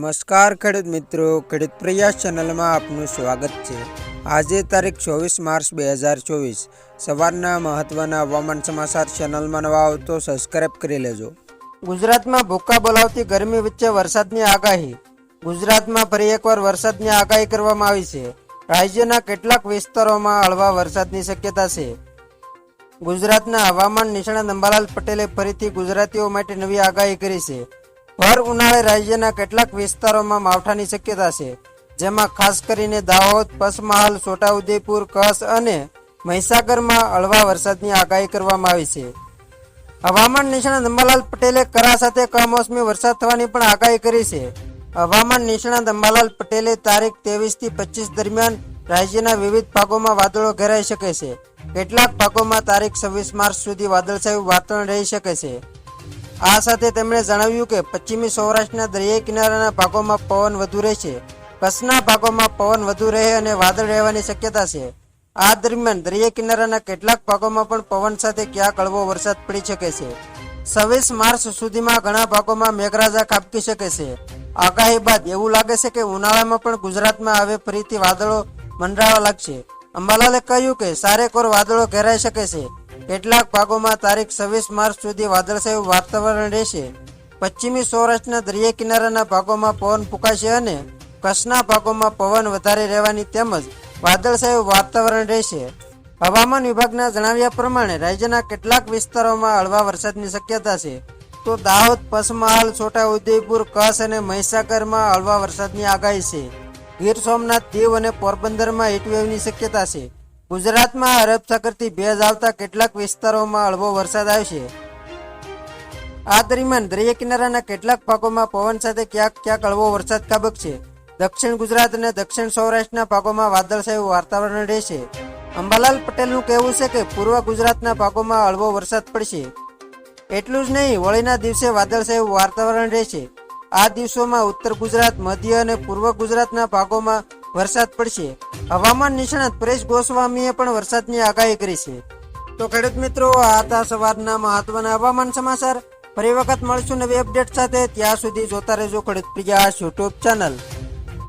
નમસ્કાર, ખેડૂત મિત્રો. ખેડૂત પ્રયાસ ચેનલમાં આપનું સ્વાગત છે. આજે તારીખ ચોવીસ માર્ચ બે હજાર ચોવીસ. સવારના મહત્વના હવામાન સમાચાર ચેનલમાં નવા આવો તો કરી લેજો. ગુજરાતમાં ભૂક્કા બોલાવતી ગરમી વચ્ચે વરસાદની આગાહી. ગુજરાતમાં ફરી એકવાર વરસાદની આગાહી કરવામાં આવી છે. રાજ્યના કેટલાક વિસ્તારોમાં હળવા વરસાદની શક્યતા છે. ગુજરાતના હવામાન નિષ્ણાત અંબાલાલ પટેલે ફરીથી ગુજરાતીઓ માટે નવી આગાહી કરી છે. ભર ઉનાળે રાજ્યના કેટલાક વિસ્તારોમાં માવઠાની શક્યતા છે, જેમાં ખાસ કરીને દાહોદ પસમહાલ છોટાઉદેપુર, કચ્છ અને મહીસાગરમાં હળવા વરસાદની આગાહી કરવામાં આવી છે. હવામાન નિષ્ણાત અંબાલાલ પટેલે કરા સાથે કમોસમી વરસાદ થવાની પણ આગાહી કરી છે. હવામાન નિષ્ણાત અંબાલાલ પટેલે તારીખ ત્રેવીસથી પચીસ દરમિયાન રાજ્યના વિવિધ ભાગોમાં વાદળો ઘેરાઈ શકે છે. કેટલાક ભાગોમાં તારીખ છવ્વીસ માર્ચ સુધી વાદળછાયું વાતાવરણ રહી શકે છે. આ સાથે તેમણે જણાવ્યું કે પશ્ચિમી સૌરાષ્ટ્રના દરિયાઈ કિનારાના ભાગોમાં પવન વધુ રહેશે. કચ્છના ભાગોમાં પવન વધુ રહે અને વાદળ રહેવાની શક્યતા છે. આ દરમિયાન દરિયા કિનારાના કેટલાક ભાગોમાં પણ પવન સાથે ક્યાંક હળવો વરસાદ પડી શકે છે. છવ્વીસ માર્ચ સુધીમાં ઘણા ભાગોમાં મેઘરાજા ખાબકી શકે છે. આગાહી બાદ એવું લાગે છે કે ઉનાળામાં પણ ગુજરાતમાં હવે ફરીથી વાદળો મંડરાવા લાગશે. અંબાલાલે કહ્યું કે સારેકોર વાદળો ઘેરાઈ શકે છે. કેટલાક ભાગોમાં તારીખ છવ્વીસ માર્ચ સુધી વાદળછાયું વાતાવરણ રહેશે. પશ્ચિમી સૌરાષ્ટ્રના દરિયા કિનારાના ભાગોમાં પવન ફૂંકાશે અને કચ્છના ભાગોમાં પવન વધારે રહેવાની તેમજ વાદળછાયું વાતાવરણ રહેશે. હવામાન વિભાગના જણાવ્યા પ્રમાણે રાજ્યના કેટલાક વિસ્તારોમાં હળવા વરસાદની શક્યતા છે. તો દાહોદ, પંચમહાલ છોટાઉદેપુર કચ્છ અને મહીસાગરમાં હળવા વરસાદની આગાહી છે. ગીર સોમનાથ, દીવ અને પોરબંદરમાં હીટવેવની શક્યતા છે. ગુજરાતમાં અરબ સાગરથી ભેજ આવતા કેટલાક વિસ્તારોમાં હળવો વરસાદ આવશે આ દરમિયાન દરિયા કિનારાના કેટલાક ભાગોમાં પવન સાથે ક્યાંક ક્યાંક હળવો વરસાદ ખાબકશે દક્ષિણ ગુજરાત અને દક્ષિણ સૌરાષ્ટ્રના ભાગોમાં વાદળછાયું વાતાવરણ રહેશે અંબાલાલ પટેલનું કહેવું છે કે પૂર્વ ગુજરાતના ભાગોમાં હળવો વરસાદ પડશે. એટલું જ નહીં, હોળીના દિવસે વાદળછાયું વાતાવરણ રહેશે આ દિવસોમાં ઉત્તર ગુજરાત, મધ્ય અને પૂર્વ ગુજરાતના ભાગોમાં વરસાદ પડશે. હવામાન નિષ્ણાત પરેશ ગોસ્વામીએ પણ વરસાદની આગાહી કરી છે. તો ખેડૂત મિત્રો, આ હતા સવારના મહત્વના હવામાન સમાચાર. ફરી વખત મળશું નવી અપડેટ સાથે. ત્યાં સુધી જોતા રહેજો ખેડૂત પ્રિયા યુટ્યુબ ચેનલ